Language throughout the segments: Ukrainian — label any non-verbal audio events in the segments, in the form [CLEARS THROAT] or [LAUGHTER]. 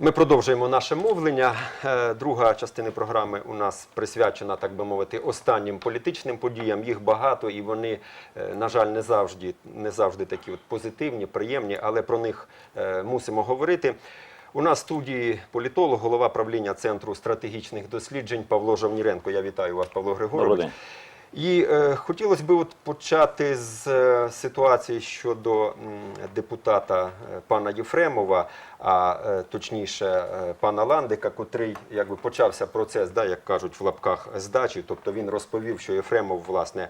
Ми продовжуємо наше мовлення. Е, Друга частина програми у нас присвячена, так би мовити, останнім політичним подіям. Їх багато, і вони, е, на жаль, не завжди, не завжди такі от позитивні, приємні, але про них е, мусимо говорити. У нас в студії політолог, голова правління Центру стратегічних досліджень Павло Жавніренко. Я вітаю вас, Павло Григорович. Добрий день. І е, хотілося б от почати з е, ситуації щодо м, депутата е, пана Єфремова, а е, точніше е, пана Ландика, котрий якби почався процес, да, як кажуть в лапках здачі. Тобто він розповів, що Єфремов власне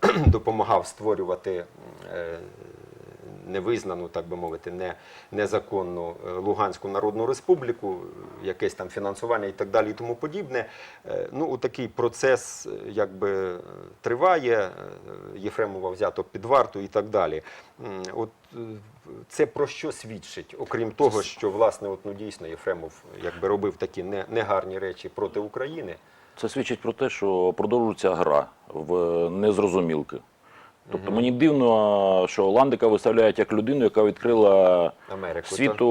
[CLEARS THROAT] допомагав створювати. Е, невизнану, так би мовити, не, незаконну е, Луганську Народну Республіку, якесь там фінансування і так далі, і тому подібне. Е, Ну, такий процес е, якби триває, Єфремова взято під варту і так далі. От це про що свідчить, окрім того, що власне, от, ну, дійсно Єфремов якби робив такі негарні речі проти України. Це свідчить про те, що продовжується гра в незрозумілки. Тобто мені дивно, що Ландика виставляють як людину, яка відкрила Америку, світу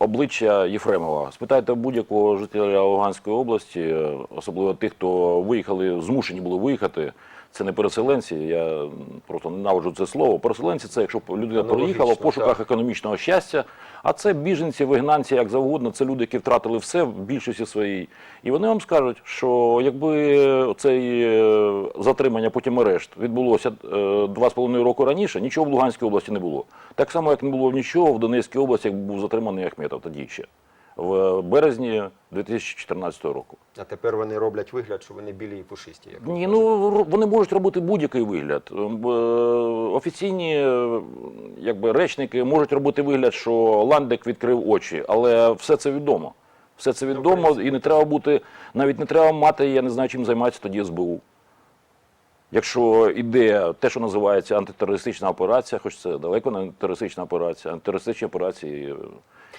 обличчя Єфремова. Спитайте будь-якого жителя Луганської області, особливо тих, хто виїхали, змушені були виїхати. Це не переселенці, я просто ненавиджу це слово. Переселенці це якщо людина приїхала в пошуках так. економічного щастя, а це біженці, вигнанці, як завгодно, це люди, які втратили все в більшості своїй. І вони вам скажуть, що якби цей е, затримання, потім арешт відбулося е, два з половиною року раніше, нічого в Луганській області не було. Так само, як не було нічого в Донецькій області, як був затриманий Ахметов тоді ще, в березні 2014 року. А тепер вони роблять вигляд, що вони білі і пушисті. Як Ні, ну вони можуть робити будь-який вигляд. Ем, е, Офіційні е, якби, речники можуть робити вигляд, що Ландик відкрив очі, але все це відомо. Все це відомо, і не треба бути, навіть не треба мати, я не знаю, чим займається тоді СБУ. Якщо іде те, що називається антитерористична операція, хоч це далеко не антитерористична операція, антитерористичні операції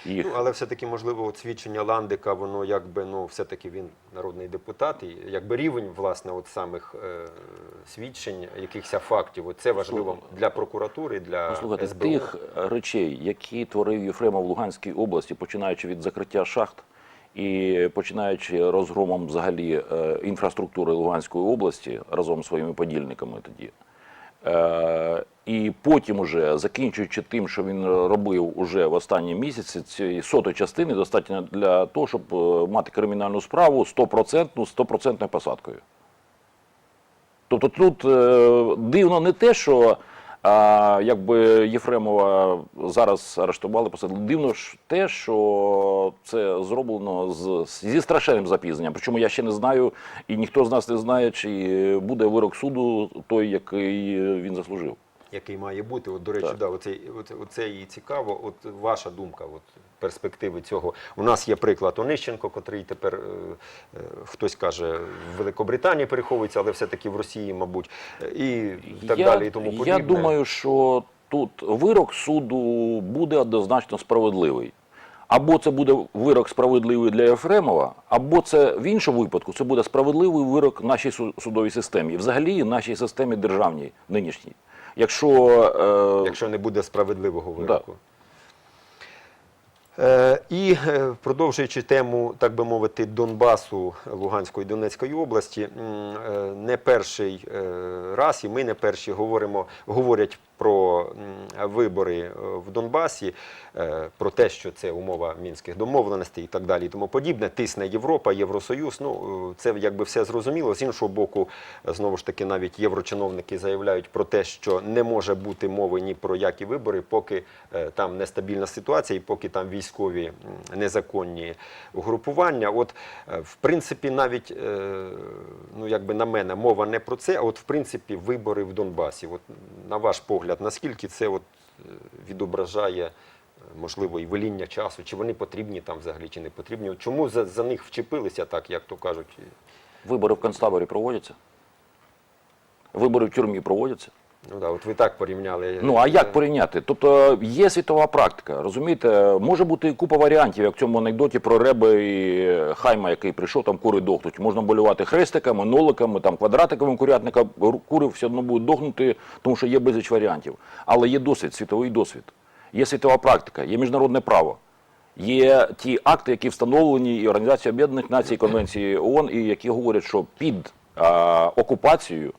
їх. Ну, але все-таки, можливо, от свідчення Ландика, воно якби, ну, все-таки він народний депутат, і якби рівень, власне, от самих е, свідчень, якихось фактів, от це важливо для прокуратури, для Послухайте, СБУ. тих речей, які творив Єфремов в Луганській області, починаючи від закриття шахт і починаючи розгромом взагалі е, інфраструктури Луганської області разом з своїми подільниками тоді. Е, і потім уже закінчуючи тим, що він робив уже в останні місяці, цієї сотої частини достатньо для того, щоб е, мати кримінальну справу 100%, 100% посадкою. Тобто тут е, дивно не те, що а, якби Єфремова зараз арештували, посадили. Дивно ж те, що це зроблено з, зі страшенним запізненням. Причому я ще не знаю, і ніхто з нас не знає, чи буде вирок суду той, який він заслужив. Який має бути. От, до речі, Так. да, оце, оце, оце і цікаво. От ваша думка, от перспективи цього. У нас є приклад Онищенко, котрий тепер е, е, хтось каже в Великобританії переховується, але все-таки в Росії, мабуть, і так я, далі, і тому подібне. Я думаю, що тут вирок суду буде однозначно справедливий. Або це буде вирок справедливий для Єфремова, або це в іншому випадку це буде справедливий вирок нашій судовій системі, і взагалі нашій системі державній нинішній. Якщо, е, якщо не буде справедливого вироку. Е, і е, продовжуючи тему, так би мовити, Донбасу Луганської і Донецької області, е, не перший е, раз, і ми не перші говоримо, говорять про вибори е, в Донбасі, е, про те, що це умова мінських домовленостей і так далі, і тому подібне. Тисне Європа, Євросоюз. Ну е, це якби все зрозуміло. З іншого боку, знову ж таки, навіть єврочиновники заявляють про те, що не може бути мови ні про які вибори, поки там нестабільна ситуація, і поки там військові незаконні угрупування. От, в принципі, навіть ну якби на мене мова не про це, а от в принципі вибори в Донбасі. От на ваш погляд, наскільки це от е, відображає? е, Можливо, і веління часу, чи вони потрібні там взагалі, чи не потрібні. Чому за, за них вчепилися так, як то кажуть? вибори в концтаборі проводяться, вибори в тюрмі проводяться. Ну да, от ви так порівняли. Ну а як порівняти? Тобто є світова практика, розумієте? Може бути купа варіантів, як в цьому анекдоті про Реби і Хайма, який прийшов, там кури дохнуть. Можна болювати хрестиками, ноликами, там квадратиками курятника, кури все одно будуть дохнути, тому що є безліч варіантів. Але є досвід, світовий досвід. Є світова практика, є міжнародне право. Є ті акти, які встановлені і Організацією Об'єднаних Націй, Конвенції ООН, і які говорять, що під а, окупацією,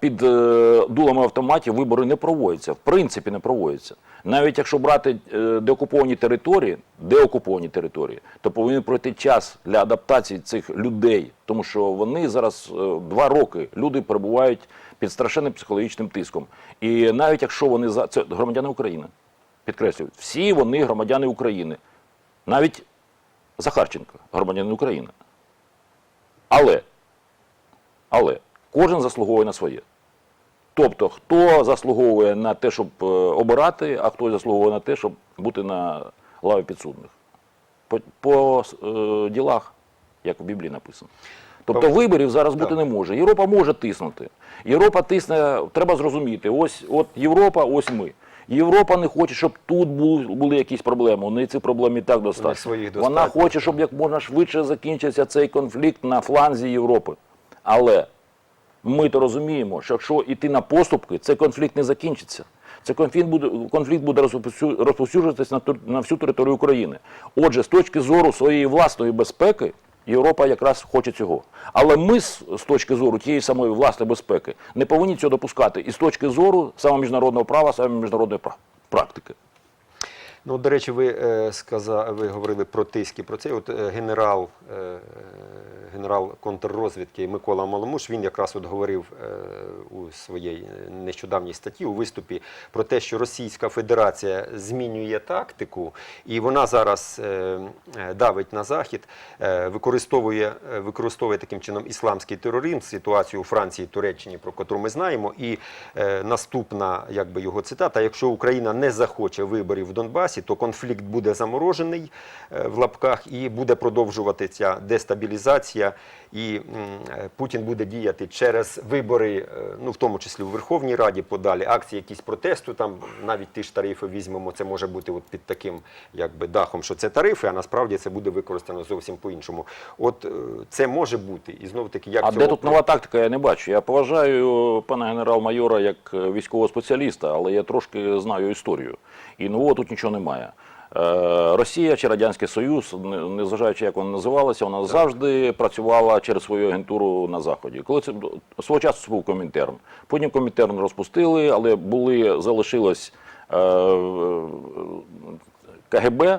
під е, дулами автоматів вибори не проводяться, в принципі не проводяться. Навіть якщо брати е, деокуповані території, деокуповані території, то повинен пройти час для адаптації цих людей, тому що вони зараз е, два роки люди перебувають під страшенним психологічним тиском. І навіть якщо вони за це громадяни України, підкреслюю, всі вони громадяни України, навіть Захарченко, громадянин України. Але, але кожен заслуговує на своє. Тобто, хто заслуговує на те, щоб е, обирати, а хто заслуговує на те, щоб бути на лаві підсудних. По, по е, ділах, як в Біблії написано. Тобто виборів зараз бути не може. Європа може тиснути. Європа тисне, треба зрозуміти, ось от Європа, ось ми. Європа не хоче, щоб тут були, були якісь проблеми. У неї цих проблем і так достатньо. Вона хоче, щоб як можна швидше закінчився цей конфлікт на фланзі Європи. Але ми то розуміємо, що якщо йти на поступки, цей конфлікт не закінчиться. Цей конфлікт буде, конфлікт буде розповсю- розповсюджуватися на, на всю територію України. Отже, з точки зору своєї власної безпеки, Європа якраз хоче цього. Але ми з точки зору тієї самої власної безпеки не повинні цього допускати. І з точки зору саме міжнародного права, саме міжнародної практики. Ну, до речі, ви е, сказа, ви говорили про тиски, про це. От е, генерал, е, генерал контррозвідки Микола Маломуш, він якраз от говорив е, у своїй нещодавній статті у виступі про те, що Російська Федерація змінює тактику, і вона зараз е, е, давить на захід, е, використовує, е, використовує таким чином ісламський тероризм, ситуацію у Франції, Туреччині, про яку ми знаємо. І е, наступна, якби його цитата: якщо Україна не захоче виборів в Донбасі, то конфлікт буде заморожений е, в лапках і буде продовжуватися дестабілізація. І е, Путін буде діяти через вибори, е, ну в тому числі у Верховній Раді подалі, акції якісь протесту, там навіть ті ж тарифи візьмемо, це може бути от під таким якби дахом, що це тарифи, а насправді це буде використано зовсім по-іншому. От е, це може бути, і знову таки, як А цього де тут нова тактика, я не бачу. Я поважаю пана генерал-майора як військового спеціаліста, але я трошки знаю історію. І нового тут нічого немає. Е, Росія чи Радянський Союз, не- незважаючи як вона називалася, вона завжди працювала через свою агентуру на Заході. Коли це свого часу це був Комінтерн. Потім Комінтерн розпустили, але були, залишилось е, КГБ,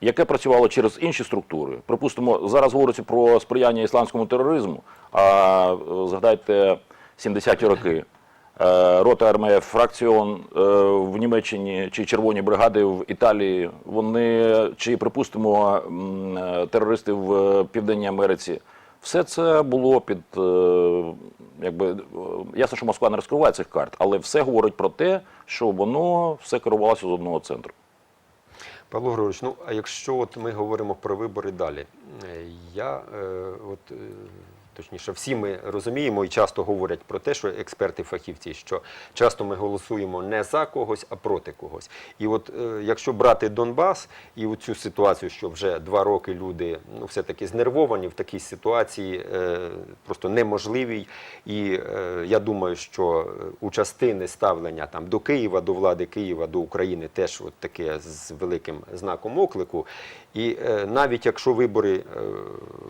яке працювало через інші структури. Припустимо, зараз говориться про сприяння ісламському тероризму, а е, згадайте 70-ті роки. Е, Рота армія Фракціон е, в Німеччині чи червоні бригади в Італії. Вони чи припустимо е, терористи в Південній Америці. Все це було під якби ясно, що Москва не розкриває цих карт, але все говорить про те, що воно все керувалося з одного центру. Павло Григорович, ну а якщо от ми говоримо про вибори далі, я е, от. Точніше, всі ми розуміємо і часто говорять про те, що експерти, фахівці, що часто ми голосуємо не за когось, а проти когось. І от е, якщо брати Донбас і цю ситуацію, що вже два роки люди ну все-таки знервовані в такій ситуації, е, просто неможливій. І е, я думаю, що у частини ставлення там до Києва, до влади Києва, до України теж от таке з великим знаком оклику. І навіть якщо вибори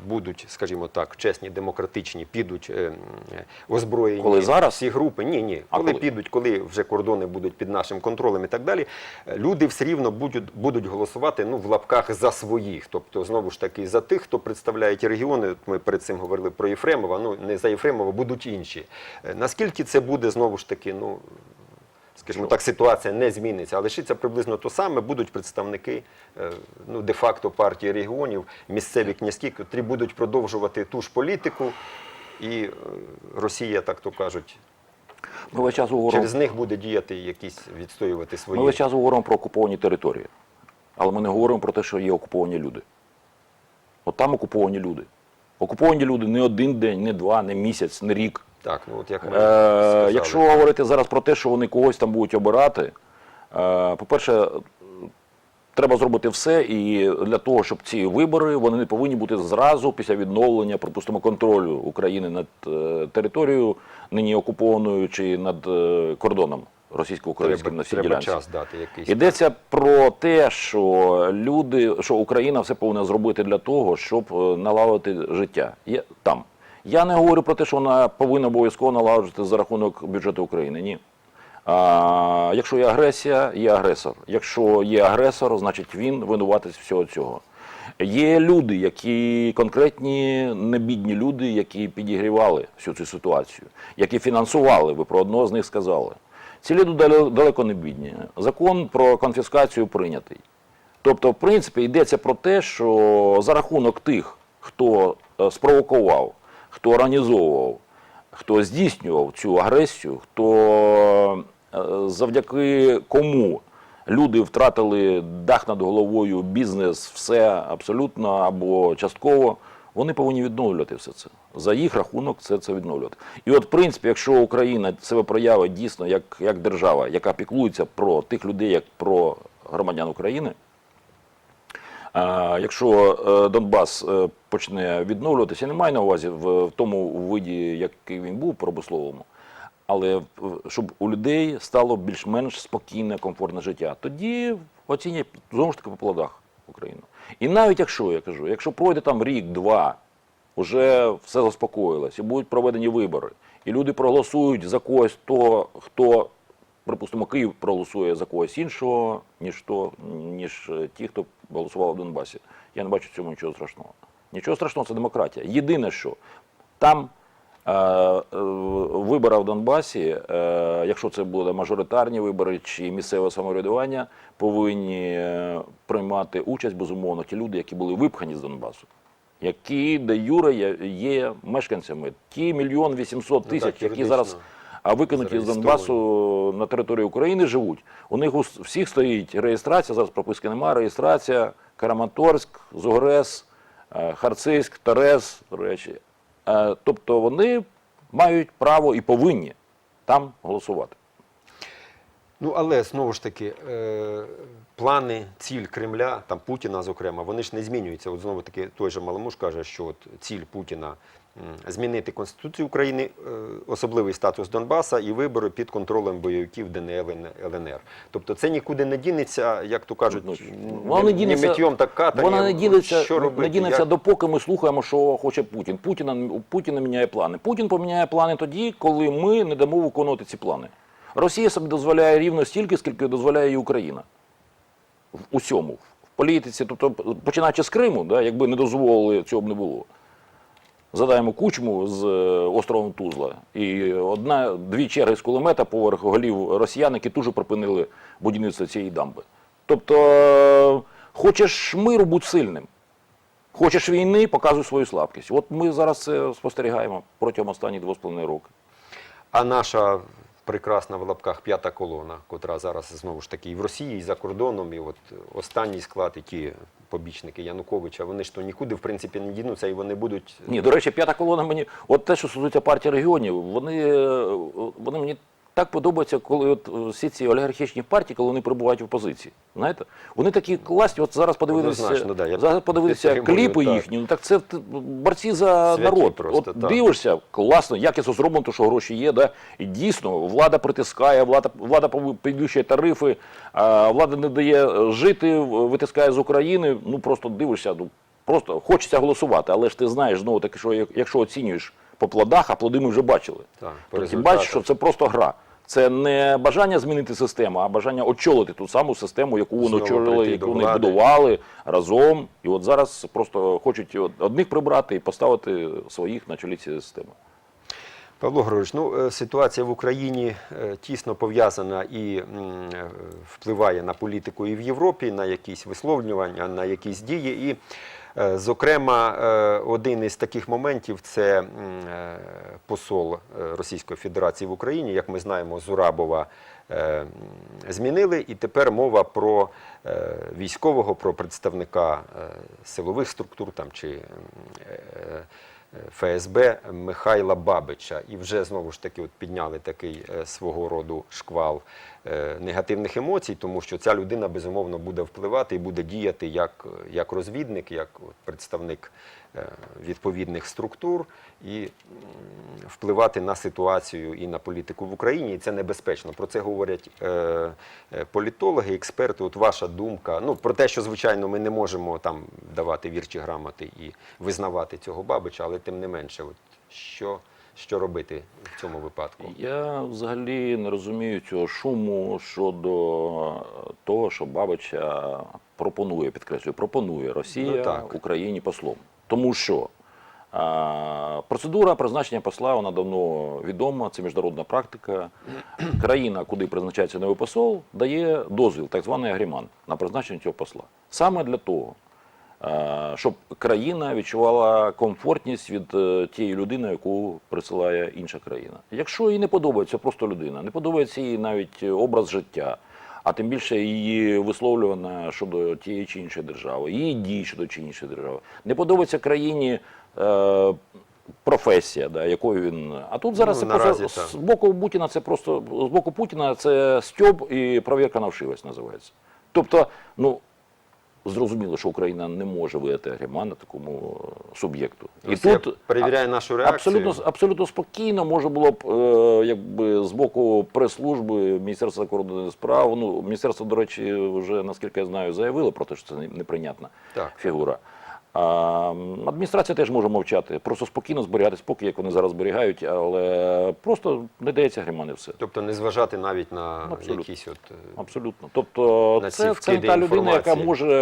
будуть, скажімо так, чесні, демократичні, підуть е, е, озброєні Коли зараз? всі групи, ні, ні, А коли коли? підуть, коли вже кордони будуть під нашим контролем і так далі, е, люди все рівно будуть, будуть голосувати ну, в лапках за своїх. Тобто, знову ж таки, за тих, хто представляє ті регіони. Ми перед цим говорили про Єфремова, ну не за Єфремова, будуть інші. Наскільки це буде знову ж таки, ну. Скажімо так, ситуація не зміниться, а лишиться приблизно то саме. Будуть представники е, ну, де-факто партії регіонів, місцеві князькі, котрі будуть продовжувати ту ж політику, і е, Росія, так то кажуть, Ми весь час говоримо через них буде діяти якісь відстоювати свої. Ми весь час говоримо про окуповані території, але ми не говоримо про те, що є окуповані люди. От там окуповані люди. Окуповані люди не один день, не два, не місяць, не рік. Так, ну от як ми Е, сказали. якщо говорити зараз про те, що вони когось там будуть обирати, е, по-перше, треба зробити все, і для того, щоб ці вибори вони не повинні бути зразу після відновлення, припустимо, контролю України над е, територією, нині окупованою чи над е, кордоном російсько-українським на всій треба ділянці. час дати якийсь. Йдеться про те, що люди, що Україна все повинна зробити для того, щоб е, налагодити життя Я, там. Я не говорю про те, що вона повинна обов'язково налагоджувати за рахунок бюджету України. Ні. А, якщо є агресія, є агресор. Якщо є агресор, значить він винуватець всього цього. Є люди, які конкретні небідні люди, які підігрівали всю цю ситуацію, які фінансували. Ви про одного з них сказали. Ці люди далеко не бідні. Закон про конфіскацію прийнятий. Тобто, в принципі, йдеться про те, що за рахунок тих, хто е, спровокував, хто організовував, хто здійснював цю агресію, хто е, завдяки кому люди втратили дах над головою, бізнес, все абсолютно або частково, вони повинні відновлювати все це. За їх рахунок це, це відновлювати. І от, в принципі, якщо Україна себе проявить дійсно як, як держава, яка піклується про тих людей, як про громадян України, Якщо е, Донбас е, почне відновлюватися, я не маю на увазі в, тому виді, який він був промисловому, але щоб у людей стало більш-менш спокійне, комфортне життя, тоді оцінять знову ж таки по плодах Україну. І навіть якщо я кажу, якщо пройде там рік-два, вже все заспокоїлось, і будуть проведені вибори, і люди проголосують за когось того, хто припустимо, Київ проголосує за когось іншого, ніж то, ніж е, ті, хто голосував в Донбасі. Я не бачу в цьому нічого страшного. Нічого страшного, це демократія. Єдине, що там е, е, вибори в Донбасі, е, якщо це буде мажоритарні вибори чи місцеве самоврядування, повинні е, приймати участь безумовно ті люди, які були випхані з Донбасу. Які де юре є, є мешканцями, ті мільйон вісімсот Ну, тисяч, які зараз а викинуті з. Донбасу на території України живуть. У них у всіх стоїть реєстрація, зараз прописки немає, реєстрація Краматорськ, Зогрес, е, Харцизьк, Терез, до речі. Е, Тобто вони мають право і повинні там голосувати. Ну, але знову ж таки, е, плани, ціль Кремля, там Путіна, зокрема, вони ж не змінюються. От знову таки той же Маламуш каже, що от ціль Путіна змінити Конституцію України, е, особливий статус Донбаса і вибори під контролем бойовиків ДНЛ ЛНР. Тобто це нікуди не дінеться, як то кажуть, Ну, н- Воно не не дінеться, так катанням. Вона не дінеться, що робити? не дінеться Як? допоки ми слухаємо, що хоче Путін. Путіна, Путіна міняє плани. Путін поміняє плани тоді, коли ми не дамо виконувати ці плани. Росія собі дозволяє рівно стільки, скільки дозволяє і Україна. В усьому. В політиці, тобто, починаючи з Криму, да, якби не дозволили, цього б не було. Задаємо кучму з е, островом Тузла. І одна, дві черги з кулемета поверх голів росіян, які дуже припинили будівництво цієї дамби. Тобто, е, хочеш миру, будь сильним. Хочеш війни, показуй свою слабкість. От ми зараз це спостерігаємо протягом останніх двох з половиною років. А наша прекрасна в лапках п'ята колона, котра зараз знову ж таки і в Росії, і за кордоном, і от останній склад, і ті побічники Януковича, вони ж то нікуди в принципі не дінуться, і вони будуть Ні, до речі, п'ята колона мені, от те, що стосується партії регіонів, вони, е, вони мені так подобаються, коли от е, всі ці олігархічні партії, коли вони перебувають в опозиції. Знаєте, вони такі класні. От зараз подивилися, Однозначно, да, я зараз подивилися підтримую, кліпи так. їхні. Ну так це борці за Святі народ. просто, от так. дивишся, класно, якісно зроблено, то що гроші є. Да? І дійсно влада притискає, влада влада підвищує тарифи, а влада не дає е, жити, витискає з України. Ну просто дивишся, ну просто хочеться голосувати, але ж ти знаєш знову таки, що як- якщо оцінюєш по плодах, а плоди ми вже бачили. Так, по то ти бачиш, що це просто гра. Це не бажання змінити систему, а бажання очолити ту саму систему, яку вони очолили, яку вони будували разом. І от зараз просто хочуть одних прибрати і поставити своїх на чолі цієї системи. Павло Григорович, ну е, ситуація в Україні е, тісно пов'язана і е, впливає на політику і в Європі, на якісь висловлювання, на якісь дії. І, зокрема, е, один із таких моментів це е, посол е, Російської Федерації в Україні. Як ми знаємо, Зурабова е, змінили, і тепер мова про е, військового, про представника е, силових структур там чи е, ФСБ Михайла Бабича. І вже знову ж таки от підняли такий е, свого роду шквал е, негативних емоцій, тому що ця людина безумовно буде впливати і буде діяти як, як розвідник, як представник е, відповідних структур і впливати на ситуацію і на політику в Україні. І це небезпечно. Про це говорять політологи, експерти. От ваша думка. Ну про те, що звичайно ми не можемо там давати вірчі грамоти і визнавати цього бабича, але тим не менше, от що, що робити в цьому випадку? Я взагалі не розумію цього шуму щодо того, що Бабича пропонує, підкреслюю, пропонує Росія Ну, так. Україні послом. Тому що а, процедура призначення посла вона давно відома, це міжнародна практика. Країна, куди призначається новий посол, дає дозвіл, так званий агріман, на призначення цього посла. Саме для того, щоб країна відчувала комфортність від е, тієї людини, яку присилає інша країна. Якщо їй не подобається просто людина, не подобається їй навіть образ життя, а тим більше її висловлювана щодо тієї чи іншої держави, її дії щодо чи іншої держави, не подобається країні. Е, Професія, да, якою він. А тут зараз Ну, це наразі просто так. з боку Путіна це просто з боку Путіна це стьоб і провірка на вшивость називається. Тобто, ну зрозуміло, що Україна не може видати агрімана такому суб'єкту. І тут перевіряє нашу реакцію. Абсолютно, абсолютно спокійно можна було б, е, якби з боку прес-служби Міністерства закордонних справ. Ну, міністерство, до речі, вже наскільки я знаю, заявило про те, що це не- неприйнятна Так. фігура. Адміністрація теж може мовчати, просто спокійно зберігати спокій, як вони зараз зберігають, але просто не дається гриман і все. Тобто не зважати навіть на Абсолютно. якісь от е, Абсолютно. Тобто На це, це та людина, яка може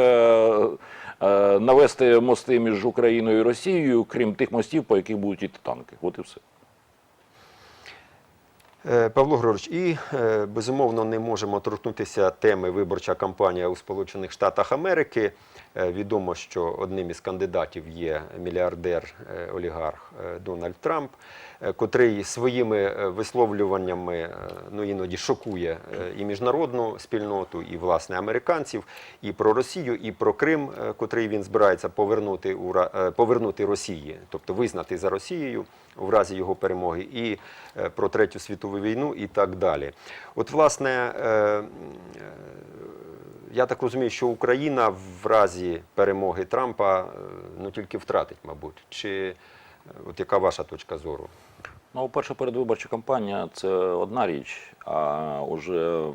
е, навести мости між Україною і Росією, крім тих мостів, по яких будуть йти танки. От і все. Е, Павло Григорович, і е, безумовно не можемо торкнутися теми виборча кампанія у Сполучених Штатах Америки. Е, Відомо, що одним із кандидатів є мільярдер е, олігарх е, Дональд Трамп, котрий своїми висловлюваннями ну іноді шокує і міжнародну спільноту, і власне американців, і про Росію, і про Крим, котрий він збирається повернути у повернути Росії, тобто визнати за Росією в разі його перемоги, і про Третю світову війну, і так далі. От, власне, я так розумію, що Україна в разі перемоги Трампа е, ну тільки втратить, мабуть. Чи е, от яка ваша точка зору? Ну, перша передвиборча кампанія це одна річ, а вже м,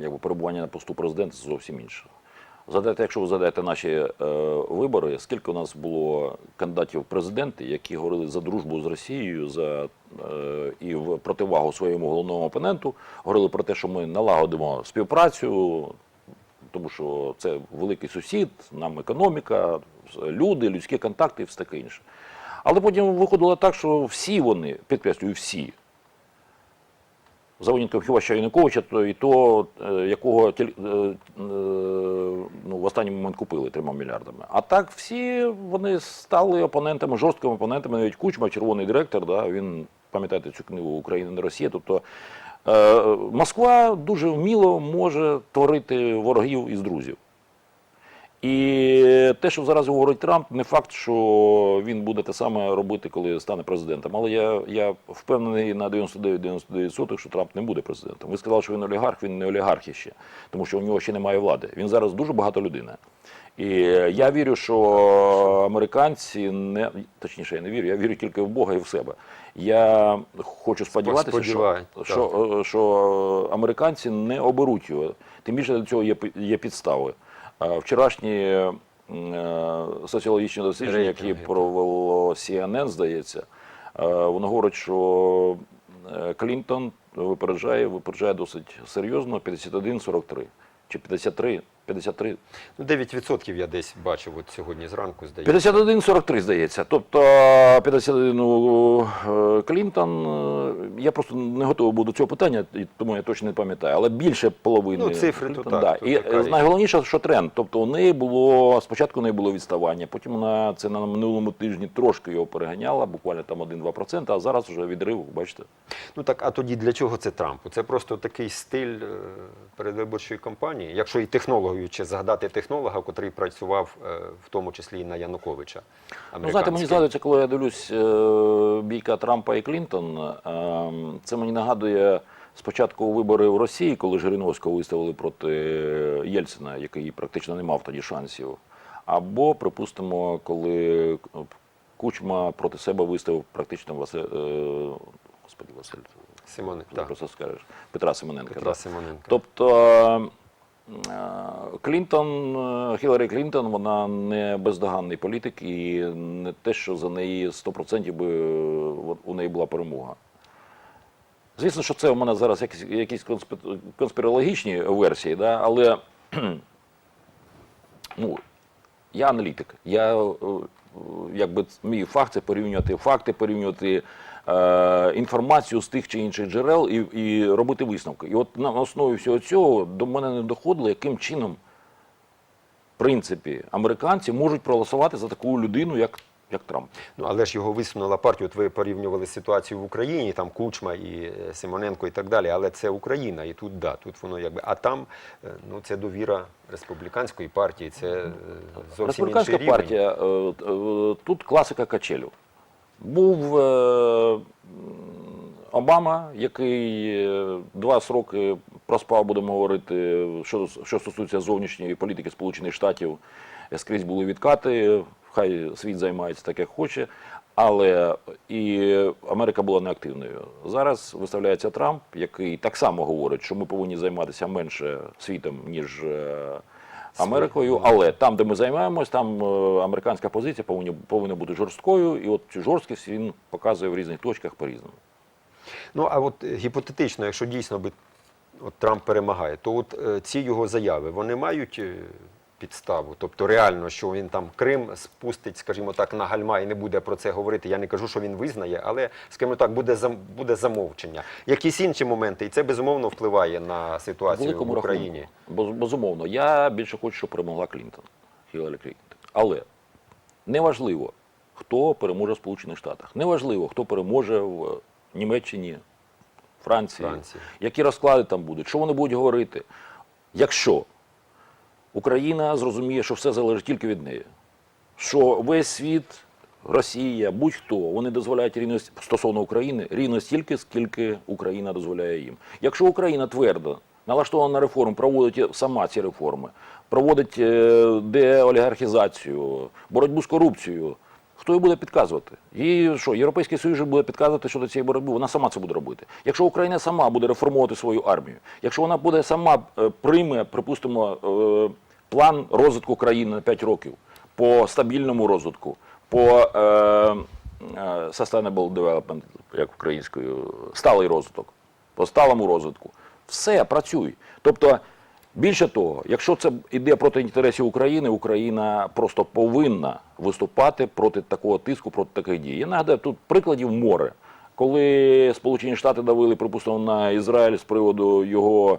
якби, перебування на посту президента зовсім інше. Згадайте, якщо ви згадаєте наші е, вибори, скільки у нас було кандидатів в президенти, які говорили за дружбу з Росією, за е, і в противагу своєму головному опоненту, говорили про те, що ми налагодимо співпрацю, тому що це великий сусід, нам економіка, люди, людські контакти і все таке інше. Але потім виходило так, що всі вони, підкреслюю, всі, за винятком хіба Януковича, то і то, е, якого е, е, ну, в останній момент купили трьома мільярдами. А так всі вони стали опонентами, жорсткими опонентами. Навіть Кучма, червоний директор, да, він пам'ятаєте цю книгу Україна не Росія. Тобто Москва дуже вміло може творити ворогів із друзів. І те, що зараз говорить Трамп, не факт, що він буде те саме робити, коли стане президентом. Але я, я впевнений на 99-99%, що Трамп не буде президентом. Ви сказали, що він олігарх, він не олігарх ще, тому що у нього ще немає влади. Він зараз дуже багато людина. І я вірю, що американці не точніше, я не вірю, я вірю тільки в Бога і в себе. Я хочу сподіватися, що, що, що американці не оберуть його. Тим більше для цього є, є підстави. Вчорашні е, соціологічні дослідження, які провело CNN, здається, е, воно говорить, що е, Клінтон випереджає, випереджає досить серйозно 51-43. Чи 53, 53, Ну, 9% я десь бачив от сьогодні зранку, здається. 51-43, здається. Тобто 51 у е, Клінтон. е, Я просто не готовий був до цього питання, тому я точно не пам'ятаю. Але більше половини. Ну, цифри то так, да. то І така е, найголовніше, що тренд. Тобто у неї було спочатку у неї було відставання, потім вона це на минулому тижні трошки його переганяла, буквально там 1-2%, а зараз вже відрив, бачите. Ну так, а тоді для чого це Трампу? Це просто такий стиль е, передвиборчої кампанії, якщо і технологію технологію чи згадати технолога, котрий працював е, в тому числі і на Януковича. Ну, знаєте, мені згадується, коли я дивлюсь е, бійка Трампа і Клінтон. е, Це мені нагадує спочатку вибори в Росії, коли Жириновського виставили проти Єльцина, який практично не мав тоді шансів. Або, припустимо, коли Кучма проти себе виставив практично Василь, е, господи, Василь, Симони, так, просто скажеш, Петра Семененка. Петра. Симоненка. Тобто Клінтон, е, Хіларі Клінтон, вона не бездоганний політик і не те, що за неї 100% би е, у неї була перемога. Звісно, що це у мене зараз якісь, якісь конспірологічні версії, да? але [CLEARS THROAT] ну, я аналітик. Я е, якби мій факт це порівнювати факти, порівнювати е, інформацію з тих чи інших джерел і, і робити висновки. І от на основі всього цього до мене не доходило, яким чином, в принципі, американці можуть проголосувати за таку людину, як, як Трамп. Ну, але ж його висунула партія. От ви порівнювали ситуацію в Україні, там Кучма і е, Симоненко і так далі. Але це Україна, і тут да, тут воно якби. А там е, ну це довіра республіканської партії. Це е, зовсім Республіканська інший партія, е, тут класика качелю. Був е, Обама, який два сроки проспав, будемо говорити, що, що стосується зовнішньої політики Сполучених Штатів, скрізь були відкати, хай світ займається так, як хоче. Але і Америка була неактивною. Зараз виставляється Трамп, який так само говорить, що ми повинні займатися менше світом, ніж е, Америкою, але там, де ми займаємось, там е, американська позиція повинна, повинна бути жорсткою, і от цю жорсткість він показує в різних точках по-різному. Ну а от е, гіпотетично, якщо дійсно би от Трамп перемагає, то от ці його заяви вони мають підставу. Тобто реально, що він там Крим спустить, скажімо так, на гальма і не буде про це говорити. Я не кажу, що він визнає, але скажімо так, буде зам, буде замовчення. Якісь інші моменти, і це безумовно впливає на ситуацію в Україні. рахунку, безумовно, я більше хочу, щоб перемогла Клінтон, Хіларі Клінтон. Але неважливо, хто переможе в Сполучених Штатах. Неважливо, хто переможе в Німеччині, Франції, Франції. які розклади там будуть, що вони будуть говорити. Якщо Україна зрозуміє, що все залежить тільки від неї, що весь світ, Росія, будь-хто, вони дозволяють рівно с- стосовно України рівно стільки, скільки Україна дозволяє їм. Якщо Україна твердо налаштована на реформ, проводить сама ці реформи, проводить е, деолігархізацію, боротьбу з корупцією, хто їй буде підказувати? І що, Європейський Союз буде підказувати щодо цієї боротьби, вона сама це буде робити. Якщо Україна сама буде реформувати свою армію, якщо вона буде сама е, прийме, припустимо, е, план розвитку країни на 5 років по стабільному розвитку, по е, е, sustainable development, як українською, сталий розвиток, по сталому розвитку, все працює. Тобто, більше того, якщо це йде проти інтересів України, Україна просто повинна виступати проти такого тиску, проти таких дій. Я нагадаю, тут прикладів море. Коли Сполучені Штати давили, припустимо, на Ізраїль з приводу його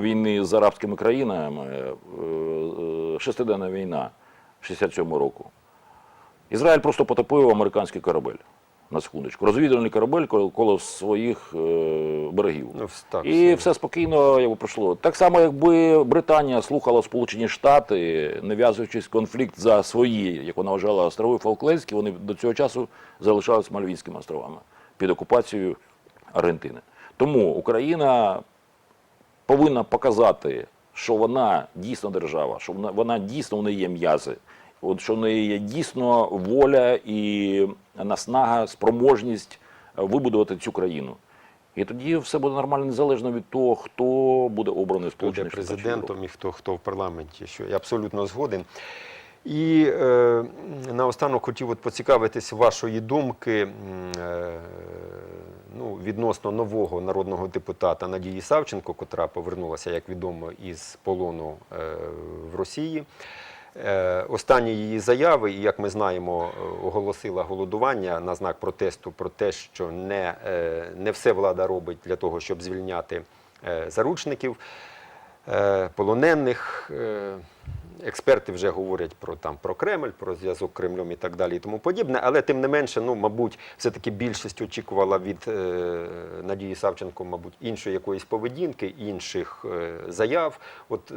війни з арабськими країнами, е, е, шестиденна війна 67-го року, Ізраїль просто потопив американський корабель. На секундочку. Розвідувальний корабель коло, своїх е, берегів. Ну, так, І все. все спокійно якби, пройшло. Так само, якби Британія слухала Сполучені Штати, нав'язуючись конфлікт за свої, як вона вважала, острови Фолклендські, вони до цього часу залишалися Мальвінськими островами під окупацією Аргентини. Тому Україна повинна показати, що вона дійсно держава, що вона, вона дійсно в неї є м'язи, от що в неї є дійсно воля і наснага, спроможність е, вибудувати цю країну. І тоді все буде нормально, незалежно від того, хто буде обраний Сполучених Штатів. президентом і хто, хто в парламенті, що я абсолютно згоден. І е, наостанок хотів от поцікавитись вашої думки е, ну, відносно нового народного депутата Надії Савченко, котра повернулася, як відомо, із полону е, в Росії. Е, Останні її заяви, і як ми знаємо, оголосила голодування на знак протесту про те, що не, е, не все влада робить для того, щоб звільняти е, заручників, е, полонених. Е, експерти вже говорять про там про Кремль, про зв'язок Кремлем і так далі, і тому подібне. Але тим не менше, ну мабуть, все-таки більшість очікувала від е, Надії Савченко, мабуть, іншої якоїсь поведінки, інших е, заяв. От е,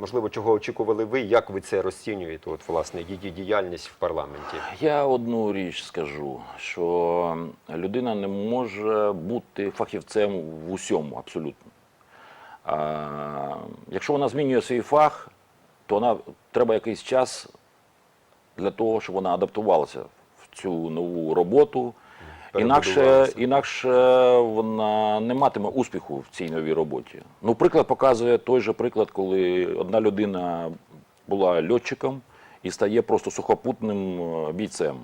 можливо, чого очікували ви? Як ви це розцінюєте? От власне її діяльність в парламенті? Я одну річ скажу, що людина не може бути фахівцем в усьому абсолютно. Якщо вона змінює свій фах, то вона треба якийсь час для того, щоб вона адаптувалася в цю нову роботу. Інакше, інакше вона не матиме успіху в цій новій роботі. Ну, приклад показує той же приклад, коли одна людина була льотчиком і стає просто сухопутним е, бійцем.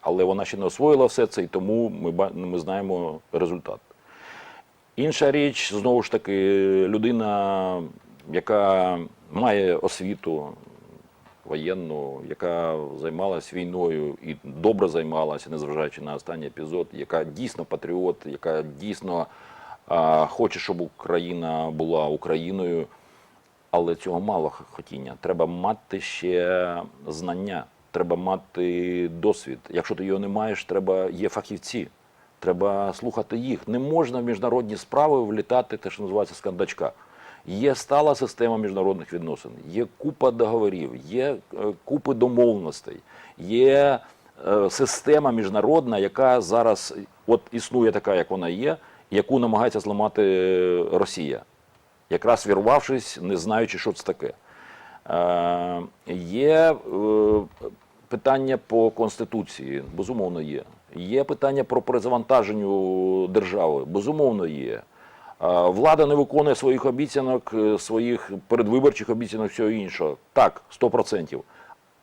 Але вона ще не освоїла все це, і тому ми, ми знаємо результат. Інша річ, знову ж таки, людина, яка має освіту воєнну, яка займалась війною і добре займалася, незважаючи на останній епізод, яка дійсно патріот, яка дійсно а, хоче, щоб Україна була Україною. Але цього мало хотіння. Треба мати ще знання, треба мати досвід. Якщо ти його не маєш, треба є фахівці. Треба слухати їх. Не можна в міжнародні справи влітати, те, що називається скандачка. Є стала система міжнародних відносин, є купа договорів, є е, купи домовленостей, є е, система міжнародна, яка зараз от існує така, як вона є, яку намагається зламати е, Росія якраз вірвавшись, не знаючи, що це таке. Є питання по Конституції, безумовно є. Є питання про перезавантаженню держави, безумовно є. Влада не виконує своїх обіцянок, е, своїх передвиборчих обіцянок, всього іншого. Так, 100%.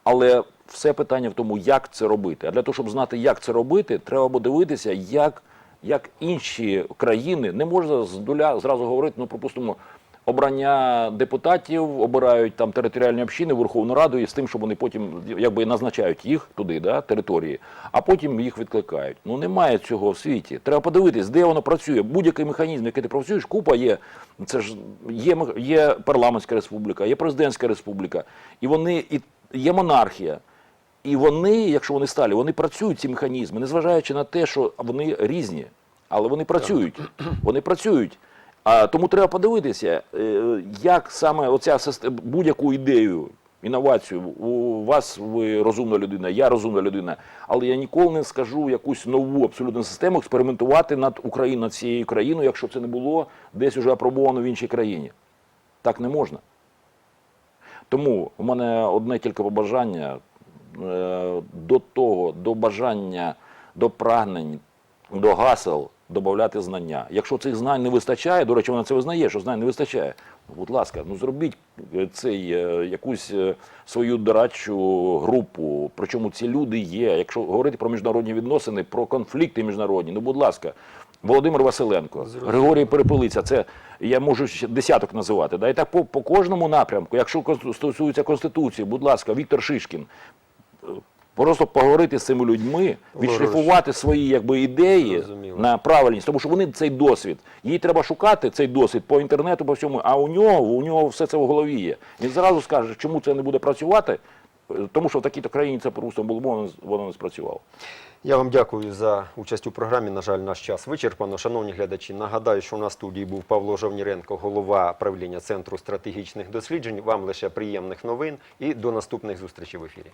Але все питання в тому, як це робити. А для того, щоб знати, як це робити, треба подивитися, як, як інші країни не можна з нуля зразу говорити, ну, припустимо, обрання депутатів обирають там територіальні общини Верховну Раду і з тим, що вони потім якби назначають їх туди, да, території, а потім їх відкликають. Ну немає цього в світі. Треба подивитись, де воно працює. Будь-який механізм, який ти працюєш, купа є. Це ж є, є парламентська республіка, є президентська республіка, і вони і є монархія. І вони, якщо вони сталі, вони працюють ці механізми, незважаючи на те, що вони різні, але вони працюють. Вони працюють. А тому треба подивитися, е, як саме оця будь-яку ідею, інновацію. У вас ви розумна людина, я розумна людина, але я ніколи не скажу якусь нову абсолютно систему експериментувати над Україною, цією країною, якщо це не було десь уже апробовано в іншій країні. Так не можна. Тому у мене одне тільки побажання е, до того, до бажання, до прагнень, до гасел додати знання. Якщо цих знань не вистачає, до речі, вона це визнає, що знань не вистачає. ну, Будь ласка, ну зробіть е, цей е, якусь е, свою дорадчу групу. Причому ці люди є. Якщо говорити про міжнародні відносини, про конфлікти міжнародні, ну будь ласка, Володимир Василенко, Григорій Перепелиця, це я можу ще десяток називати. Да? І так по, по кожному напрямку, якщо стосується Конституції, будь ласка, Віктор Шишкін. Просто поговорити з цими людьми, відшліфувати свої якби, ідеї Зрозуміло. на правильність, тому що вони цей досвід. Їй треба шукати цей досвід по інтернету, по всьому. А у нього у нього все це в голові є. Він зразу скаже, чому це не буде працювати, тому що в такій-то країні це просто було воно, воно не спрацювало. Я вам дякую за участь у програмі. На жаль, наш час вичерпано. Шановні глядачі, нагадаю, що у нас в студії був Павло Жовніренко, голова правління Центру стратегічних досліджень. Вам лише приємних новин і до наступних зустрічей в ефірі.